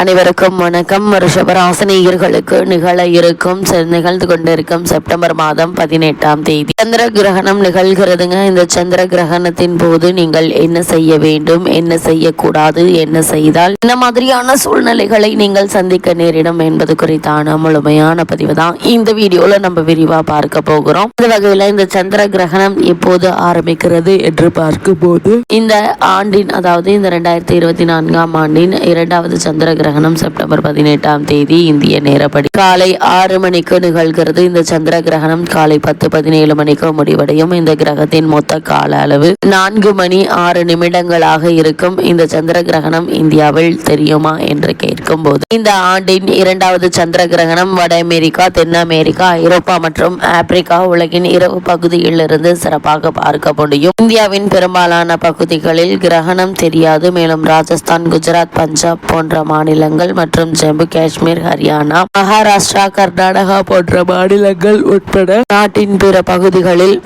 அனைவருக்கும் வணக்கம். ரிஷபராசனியர்களுக்கு நிகழ இருக்கும் செ- நிகழ்ந்து கொண்டிருக்கும் செப்டம்பர் மாதம் பதினெட்டாம் தேதி. சந்திர கிரகணம் நிகழ்கிறதுங்க. இந்த சந்திர கிரகணத்தின் போது நீங்கள் என்ன செய்ய வேண்டும் என்ன செய்யக்கூடாது என்ன செய்தால் இந்த மாதிரியான சூழ்நிலைகளை நீங்கள் சந்திக்க நேரிடும் என்பது குறித்தான முழுமையான பதிவு தான் இந்த வீடியோல நம்ம விரிவா பார்க்க போகிறோம். இந்த வகையில இந்த சந்திர கிரகணம் எப்போது ஆரம்பிக்கிறது என்று பார்க்கும்போது இந்த ஆண்டின் அதாவது இந்த ரெண்டாயிரத்தி இருபத்தி நான்காம் ஆண்டின் இரண்டாவது சந்திர கிரகணம் செப்டம்பர் பதினெட்டாம் தேதி இந்திய நேரப்படி. காலை ஆறு மணிக்கு நிகழ்கிறது. இந்த சந்திர கிரகணம் காலை பத்து பதினேழு மணிக்கு முடிவடையும். இந்த கிரகத்தின் மொத்த கால அளவு நான்கு மணி ஆறு நிமிடங்களாக இருக்கும். இந்த சந்திர கிரகணம் இந்தியாவில் தெரியுமா என்று கேட்கும் போது இந்த ஆண்டின் இரண்டாவது சந்திர கிரகணம் வட அமெரிக்கா தென் அமெரிக்கா ஐரோப்பா மற்றும் ஆப்பிரிக்கா உலகின் இரவு பகுதியில் இருந்து சிறப்பாக பார்க்க முடியும். இந்தியாவின் பெரும்பாலான பகுதிகளில் கிரகணம் தெரியாது. மேலும் ராஜஸ்தான் குஜராத் பஞ்சாப் போன்ற மாநில மாநிலங்கள் மற்றும் ஜம்மு காஷ்மீர் ஹரியானா மகாராஷ்டிரா கர்நாடகா போன்ற மாநிலங்கள் உட்பட நாட்டின் பிற பகுதிகளில்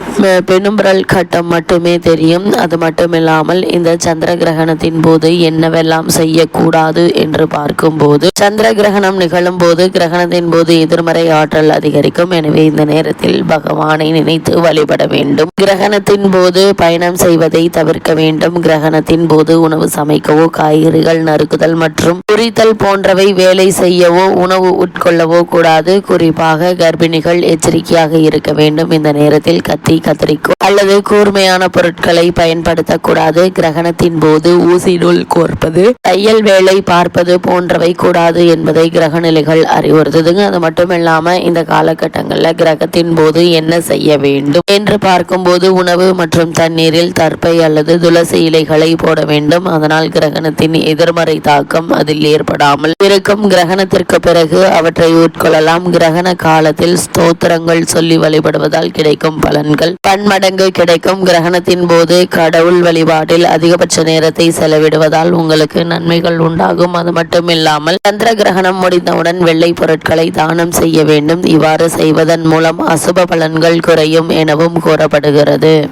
பெனும்பரல் கட்டம் மட்டுமே தெரியும். அது மட்டுமில்லாமல் இந்த சந்திர கிரகணத்தின் போது என்னவெல்லாம் செய்யக்கூடாது என்று பார்க்கும்போது சந்திர கிரகணம் நிகழும் போது கிரகணத்தின் போது எதிர்மறை ஆற்றல் அதிகரிக்கும். எனவே இந்த நேரத்தில் பகவானை நினைத்து வழிபட வேண்டும். கிரகணத்தின் போது பயணம் செய்வதை தவிர்க்க வேண்டும். கிரகணத்தின் போது உணவு சமைக்கவோ காய்கறிகள் நறுக்குதல் மற்றும் குறித்த குறித்தல் போன்றவை வேலை செய்யவோ உணவு உட்கொள்ளவோ கூடாது. குறிப்பாக கர்ப்பிணிகள் எச்சரிக்கையாக இருக்க வேண்டும். இந்த நேரத்தில் கத்தி கத்திரிக்கோ அல்லது கூர்மையான பொருட்களை பயன்படுத்தக்கூடாது. கிரகணத்தின் போது ஊசி நூல் கோர்ப்பது தையல் வேலை பார்ப்பது போன்றவை கூடாது என்பதை கிரக நிலைகள் அறிவுறுத்துதுங்க. அது மட்டும் இல்லாம இந்த காலகட்டங்கள்ல கிரகத்தின் போது என்ன செய்ய வேண்டும் என்று பார்க்கும்போது உணவு மற்றும் தண்ணீரில் தர்ப்பை அல்லது துளசி இலைகளை போட வேண்டும். அதனால் கிரகணத்தின் எதிர்மறை தாக்கம் அதில் ஏற்படும். ஏற்படாமல் இருக்கும் கிரகணத்திற்கு பிறகு அவற்றை உட்கொள்ளலாம். கிரகண காலத்தில் ஸ்தோத்திரங்கள் சொல்லி வழிபடுவதால் கிடைக்கும் பலன்கள். பன்மடங்கு கிடைக்கும். கிரகணத்தின் போது கடவுள் வழிபாட்டில் அதிகபட்ச நேரத்தை செலவிடுவதால் உங்களுக்கு நன்மைகள் உண்டாகும். அது மட்டும் இல்லாமல் சந்திர கிரகணம் முடிந்தவுடன் வெள்ளை பொருட்களை தானம் செய்ய வேண்டும். இவ்வாறு செய்வதன் மூலம் அசுப பலன்கள் குறையும் எனவும் கூறப்படுகிறது.